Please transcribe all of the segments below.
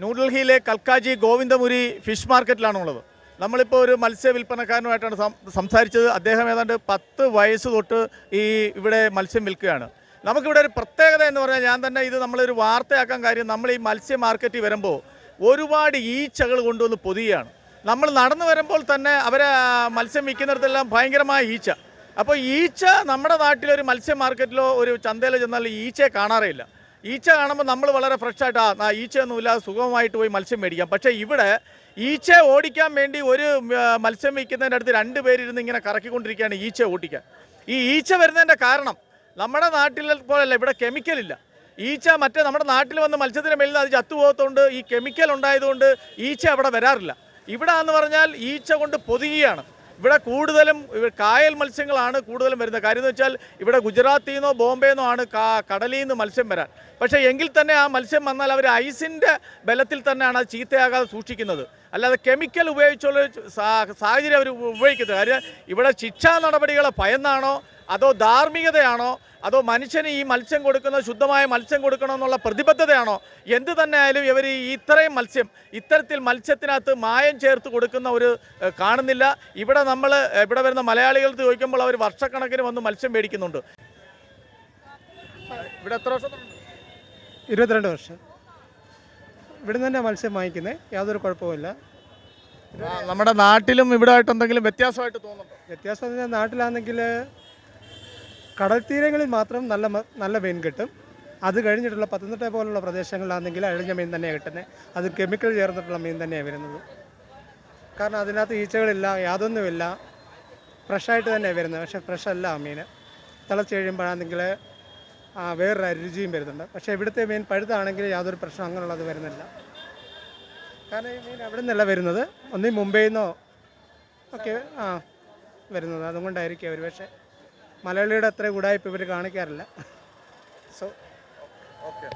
ന്യൂഡൽഹിയിലെ കൽക്കാജി ഗോവിന്ദമുരി ഫിഷ് മാർക്കറ്റിലാണ് ഉള്ളത് നമ്മളിപ്പോൾ ഒരു മത്സ്യ വിൽപ്പനക്കാരനുമായിട്ടാണ് സംസാരിച്ചത്. അദ്ദേഹം ഏതാണ്ട് പത്ത് വയസ്സ് തൊട്ട് ഈ ഇവിടെ മത്സ്യം വിൽക്കുകയാണ്. നമുക്കിവിടെ ഒരു പ്രത്യേകത എന്ന് പറഞ്ഞാൽ ഞാൻ തന്നെ ഇത് നമ്മളൊരു വാർത്തയാക്കാൻ കാര്യം നമ്മൾ ഈ മത്സ്യ മാർക്കറ്റിൽ വരുമ്പോൾ ഒരുപാട് ഈച്ചകൾ കൊണ്ടുവന്ന് പൊതിയാണ് നമ്മൾ നടന്നു വരുമ്പോൾ തന്നെ അവരെ മത്സ്യം വിൽക്കുന്നിടത്തെല്ലാം ഭയങ്കരമായ ഈച്ച. അപ്പോൾ ഈച്ച നമ്മുടെ നാട്ടിലൊരു മത്സ്യ മാർക്കറ്റിലോ ഒരു ചന്തയിലോ ചെന്നാൽ ഈച്ചയെ കാണാറേയില്ല ഈച്ച കാണുമ്പോൾ നമ്മൾ വളരെ ഫ്രഷ് ആയിട്ട് ആ ഈച്ചയൊന്നുമില്ലാതെ സുഖമായിട്ട് പോയി മത്സ്യം മേടിക്കാം. പക്ഷേ ഇവിടെ ഈച്ച ഓടിക്കാൻ വേണ്ടി ഒരു മത്സ്യം വയ്ക്കുന്നതിന്റെ അടുത്ത് രണ്ട് പേരിരുന്ന് ഇങ്ങനെ കറക്കിക്കൊണ്ടിരിക്കുകയാണ് ഈച്ച ഓടിക്കാൻ ഈ ഈച്ച വരുന്നതിന്റെ കാരണം നമ്മുടെ നാട്ടിൽ പോലല്ല ഇവിടെ കെമിക്കലില്ല ഈച്ച മറ്റേ നമ്മുടെ നാട്ടിൽ വന്ന് മത്സ്യത്തിന് മേലിൽ അത് ചത്തുപോകത്തോണ്ട് ഈ കെമിക്കൽ ഉണ്ടായതുകൊണ്ട് ഈച്ച അവിടെ വരാറില്ല. ഇവിടെ എന്ന് പറഞ്ഞാൽ ഈച്ച കൊണ്ട് പൊതുകയാണ് ഇവിടെ കൂടുതലും കായൽ മത്സ്യങ്ങളാണ് കൂടുതലും വരുന്നത്. കാര്യം എന്ന് വെച്ചാൽ ഇവിടെ ഗുജറാത്തിൽ നിന്നോ ബോംബെ നിന്നോ ആണ് കടലിൽ നിന്ന് മത്സ്യം വരാൻ. പക്ഷേ എങ്കിൽ തന്നെ ആ മത്സ്യം വന്നാൽ അവർ ഐസിന്റെ ബലത്തിൽ തന്നെയാണ് അത് ചീത്തയാകാതെ സൂക്ഷിക്കുന്നത്. അല്ലാതെ കെമിക്കൽ ഉപയോഗിച്ചുള്ള സാഹചര്യം അവർ ഉപയോഗിക്കുന്നത്. കാര്യം ഇവിടെ ശിക്ഷാ നടപടികളെ ഭയന്നാണോ അതോ ധാർമ്മികതയാണോ അതോ മനുഷ്യന് ഈ മത്സ്യം കൊടുക്കുന്ന ശുദ്ധമായ മത്സ്യം കൊടുക്കണമെന്നുള്ള പ്രതിബദ്ധതയാണോ? എന്ത് തന്നെ ആയാലും ഇവർ ഈ ഇത്രയും മത്സ്യം ഇത്തരത്തിൽ മത്സ്യത്തിനകത്ത് മായം ചേർത്ത് കൊടുക്കുന്ന ഒരു കാണുന്നില്ല. ഇവിടെ നമ്മൾ ഇവിടെ വരുന്ന മലയാളികൾ ചോദിക്കുമ്പോൾ അവർ വർഷക്കണക്കിന് വന്ന് മത്സ്യം മേടിക്കുന്നുണ്ട്. ഇവിടെ എത്ര വർഷം ഇരുപത്തിരണ്ട് വർഷം. ഇവിടെ തന്നെ മത്സ്യം വാങ്ങിക്കുന്നത് യാതൊരു കുഴപ്പമില്ല നമ്മുടെ നാട്ടിലും ഇവിടെ ആയിട്ട് എന്തെങ്കിലും വ്യത്യാസമായിട്ട് തോന്നുന്നുണ്ടോ? വ്യത്യാസം നാട്ടിലാണെങ്കിൽ കടൽ തീരങ്ങളിൽ മാത്രം നല്ല നല്ല മീൻ കിട്ടും. അത് കഴിഞ്ഞിട്ടുള്ള പത്തനംതിട്ട പോലുള്ള പ്രദേശങ്ങളിലാണെങ്കിൽ അഴിഞ്ഞ മീൻ തന്നെയാണ് കിട്ടുന്നത് അത് കെമിക്കൽ ചേർന്നിട്ടുള്ള മീൻ തന്നെയാണ് വരുന്നത്. കാരണം അതിനകത്ത് ഈച്ചകളില്ല യാതൊന്നുമില്ല. ഫ്രഷായിട്ട് തന്നെയാണ് വരുന്നത്. പക്ഷേ ഫ്രഷ് അല്ല ആ മീൻ. തിളച്ച് കഴിയുമ്പോഴാണെങ്കിൽ വേറൊരു രുചിയും വരുന്നുണ്ട്. പക്ഷേ ഇവിടുത്തെ മീൻ പഴുതാണെങ്കിൽ യാതൊരു പ്രശ്നം അങ്ങനെയുള്ളത് വരുന്നില്ല. കാരണം ഈ മീൻ എവിടെ നിന്നല്ല വരുന്നത്. ഒന്നീ മുംബൈയിൽ നിന്നോ ഒക്കെ ആ വരുന്നത്. അതുകൊണ്ടായിരിക്കും അവർ പക്ഷേ മലയാളിയുടെ അത്ര ഗുഡായ്പ ഇവർ കാണിക്കാറില്ല. സോ ഓക്കെ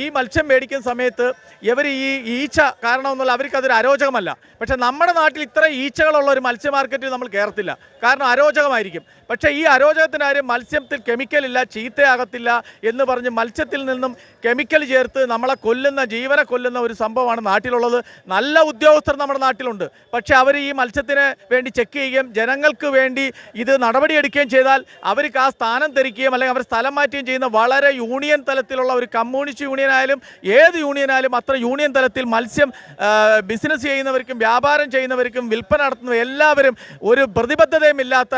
ഈ മത്സ്യം മേടിക്കുന്ന സമയത്ത് ഇവർ ഈ ഈച്ച കാരണമെന്നുള്ള അവർക്ക് അതൊരു അരോചകമല്ല. പക്ഷെ നമ്മുടെ നാട്ടിൽ ഇത്ര ഈച്ചകളുള്ള ഒരു മത്സ്യ മാർക്കറ്റിൽ നമ്മൾ കയറത്തില്ല കാരണം അരോചകമായിരിക്കും. പക്ഷേ ഈ അരോചകത്തിനാരും മത്സ്യത്തിൽ കെമിക്കലില്ല ചീത്തയാകത്തില്ല എന്ന് പറഞ്ഞ് മത്സ്യത്തിൽ നിന്നും കെമിക്കൽ ചേർത്ത് നമ്മളെ കൊല്ലുന്ന ജീവനെ കൊല്ലുന്ന ഒരു സംഭവമാണ് നാട്ടിലുള്ളത്. നല്ല ഉദ്യോഗസ്ഥർ നമ്മുടെ നാട്ടിലുണ്ട്. പക്ഷേ അവർ ഈ മത്സ്യത്തിന് വേണ്ടി ചെക്ക് ചെയ്യുകയും ജനങ്ങൾക്ക് വേണ്ടി ഇത് നടപടിയെടുക്കുകയും ചെയ്താൽ അവർക്ക് ആ സ്ഥാനം ധരിക്കുകയും അല്ലെങ്കിൽ അവർ സ്ഥലം മാറ്റുകയും ചെയ്യുന്ന വളരെ യൂണിയൻ തലത്തിലുള്ള ഒരു കമ്മ്യൂണിസ്റ്റ് യൂണിയൻ ആയാലും ഏത് യൂണിയൻ ആയാലും അത്ര യൂണിയൻ തലത്തിൽ മത്സ്യം ബിസിനസ് ചെയ്യുന്നവർക്കും വ്യാപാരം ചെയ്യുന്നവർക്കും വിൽപ്പന നടത്തുന്ന എല്ലാവരും ഒരു പ്രതിബദ്ധതയും ഇല്ലാത്ത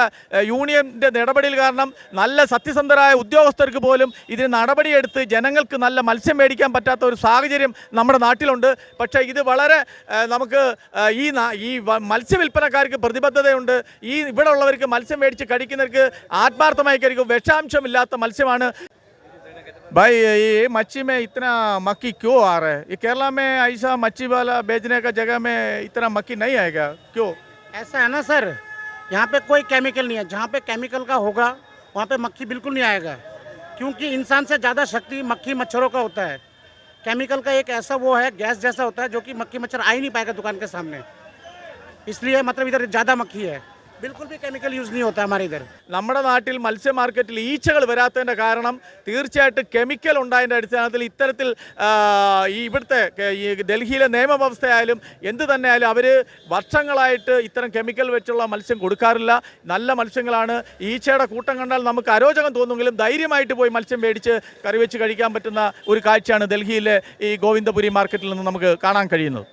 യൂണിയന്റെ നടപടിയിൽ കാരണം നല്ല സത്യസന്ധരായ ഉദ്യോഗസ്ഥർക്ക് പോലും ഇതിന് നടപടിയെടുത്ത് ജനങ്ങൾക്ക് നല്ല മത്സ്യം മേടിക്കാൻ പറ്റാത്ത ഒരു സാഹചര്യം നമ്മുടെ നാട്ടിലുണ്ട് പക്ഷേ ഇത് വളരെ ആ, നമുക്ക് ആ, ഈ നാ- ഈ വ- മത്സ്യ വിൽപ്പനക്കാർക്ക് പ്രതിബദ്ധതയുണ്ട് ഈ ഇവിടെ ഉള്ളവർക്ക് മത്സ്യം മേടിച്ച് കഴിക്കുന്നവർക്ക് ആത്മാർത്ഥമായി കഴിക്കും വിഷാംശമില്ലാത്ത മത്സ്യമാണ് भाई ये मच्छी में इतना मक्खी क्यों आ रहा है ये केरला में ऐसा मच्छी वाला बेचने का जगह में इतना मक्खी नहीं आएगा क्यों ऐसा है ना सर यहाँ पे कोई केमिकल नहीं है जहाँ पे केमिकल का होगा वहाँ पे मक्खी बिल्कुल नहीं आएगा क्योंकि इंसान से ज़्यादा शक्ति मक्खी मच्छरों का होता है। केमिकल का एक ऐसा वो है, गैस जैसा होता है, जो कि मक्खी मच्छर आ ही नहीं पाएगा दुकान के सामने। इसलिए मतलब इधर ज़्यादा मक्खी है। बिल्कुल भी केमिकल यूज़ नहीं होता हमारे इधर നമ്മുടെ നാട്ടിൽ മത്സ്യ മാർക്കറ്റിൽ ഈച്ചകൾ വരാത്തതിൻ്റെ കാരണം തീർച്ചയായിട്ടും കെമിക്കൽ ഉണ്ടായതിൻ്റെ അടിസ്ഥാനത്തിൽ ഇത്തരത്തിൽ ആ, ഈ ഇവിടുത്തെ കെ- ഈ ഡൽഹിയിലെ നിയമവ്യവസ്ഥയായാലും എന്ത് തന്നെ ആയാലും അവർ വർഷങ്ങളായിട്ട് ഇത്തരം കെമിക്കൽ വെച്ചുള്ള മത്സ്യം കൊടുക്കാറില്ല നല്ല മത്സ്യങ്ങളാണ് ഈച്ചയുടെ കൂട്ടം കണ്ടാൽ നമുക്ക് അരോചകം തോന്നുമെങ്കിലും ധൈര്യമായിട്ട് പോയി മത്സ്യം മേടിച്ച് കറി വെച്ച് കഴിക്കാൻ പറ്റുന്ന ഒരു കാഴ്ചയാണ് ഡൽഹിയിലെ ഈ ഗോവിന്ദപുരി മാർക്കറ്റിൽ നിന്ന് നമുക്ക് കാണാൻ കഴിയുന്നത്